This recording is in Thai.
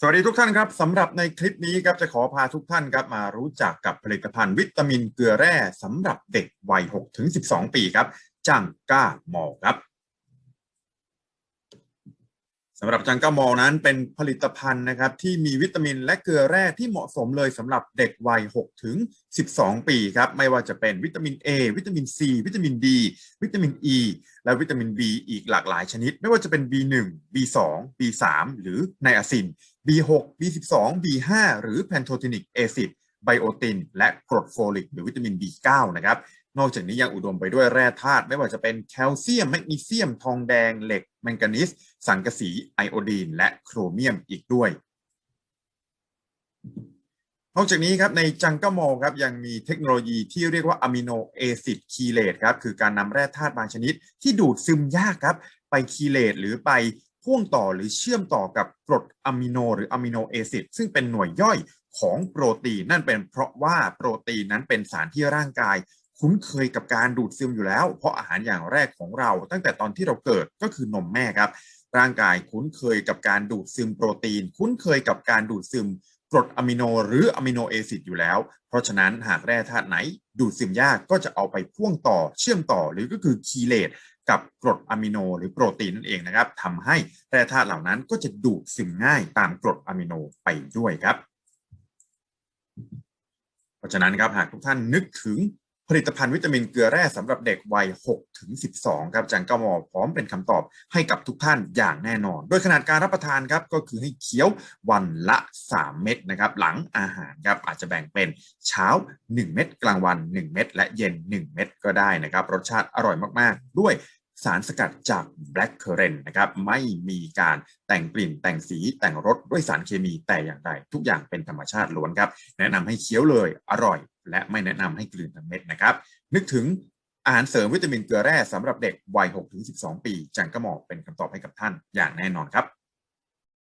สวัสดีทุกท่านครับสำหรับในคลิปนี้ครับจะขอพาทุกท่านครับมารู้จักกับผลิตภัณฑ์วิตามินเกลือแร่สำหรับเด็กวัย6ถึง12 ปีครับจังก้ามอครับ สำหรับจังก้ามอลนั้นเป็นผลิตภัณฑ์นะครับที่มีวิตามินและเกลือแร่ที่เหมาะสมเลยสำหรับเด็กวัย 6 ถึง 12 ปีครับ ไม่ว่าจะเป็นวิตามิน A วิตามิน C วิตามิน D วิตามิน E และวิตามิน B อีกหลากหลายชนิด ไม่ว่าจะเป็น B1 B2 B3 หรือไนอาซิน B6 B12 B5 หรือแพนโทเทนิกแอซิดไบโอติน และกรดโฟลิกหรือวิตามิน B9 นะครับ นอกจากนี้ยังอุดมไปด้วยแร่ธาตุไม่ว่าจะเป็นแคลเซียมแมกนีเซียม ทองแดงเหล็ก แมงกานีสสังกะสีไอโอดีน และโครเมียมอีกด้วยนอกจากนี้ครับในจังก a มอลครับยังมีเทคโนโลยีที่เรียกว่าอะมิโนแอซิดคีเลตครับคือการนำแร่ธาตุบางชนิด ที่ดูดซึมยากครับไปคีเลตหรือไปพ่วงต่อหรือเชื่อมต่อกับกรดอะมิโนหรืออะมิโนแอซิดซึ่งเป็นหน่วยย่อยของโปรตีนนั่นเป็นเพราะว่าโปรตีนนั้นเป็นสารที่ร่างกาย คุ้นเคยกับการดูดซึมอยู่แล้ว เพราะอาหารอย่างแรกของเรา ตั้งแต่ตอนที่เราเกิดก็คือนมแม่ครับ ร่างกายคุ้นเคยกับการดูดซึมโปรตีน คุ้นเคยกับการดูดซึมกรดอะมิโนหรืออะมิโนแอซิดอยู่แล้ว เพราะฉะนั้นหากแร่ธาตุไหน ดูดซึมยากก็จะเอาไปพ่วงต่อเชื่อมต่อหรือก็คือคีเลตกับกรดอะมิโนหรือโปรตีนนั่นเองนะครับทำให้แร่ธาตุเหล่านั้นก็จะดูดซึมง่ายตามกรดอะมิโนไปด้วยครับ เพราะฉะนั้นครับหากทุกท่านนึกถึง ผลิตภัณฑ์วิตามินเกลือแร่สำหรับเด็กวัย 6 ถึง 12 ครับจังกมอพร้อมเป็นคำตอบให้กับทุกท่านอย่างแน่นอน โดยขนาดการรับประทานครับก็คือให้เคี้ยววันละ 3 เม็ดนะครับหลังอาหารครับอาจจะแบ่งเป็นเช้า 1 เม็ดกลางวัน 1 เม็ดและเย็น 1 เม็ดก็ได้นะครับรสชาติอร่อยมากๆ ด้วยสารสกัดจาก black currant นะครับไม่มีการแต่งกลิ่นแต่งสีแต่งรสด้วยสารเคมีแต่อย่างใดทุกอย่างเป็นธรรมชาติล้วนครับ แนะนำให้เคี้ยวเลยอร่อย และไม่แนะนำให้กลืนทั้งเม็ดนะครับ นึกถึงอาหารเสริมวิตามินเกลือแร่สำหรับเด็กวัย 6-12 ปี จังกระหมอกเป็นคำตอบให้กับท่านอย่างแน่นอนครับ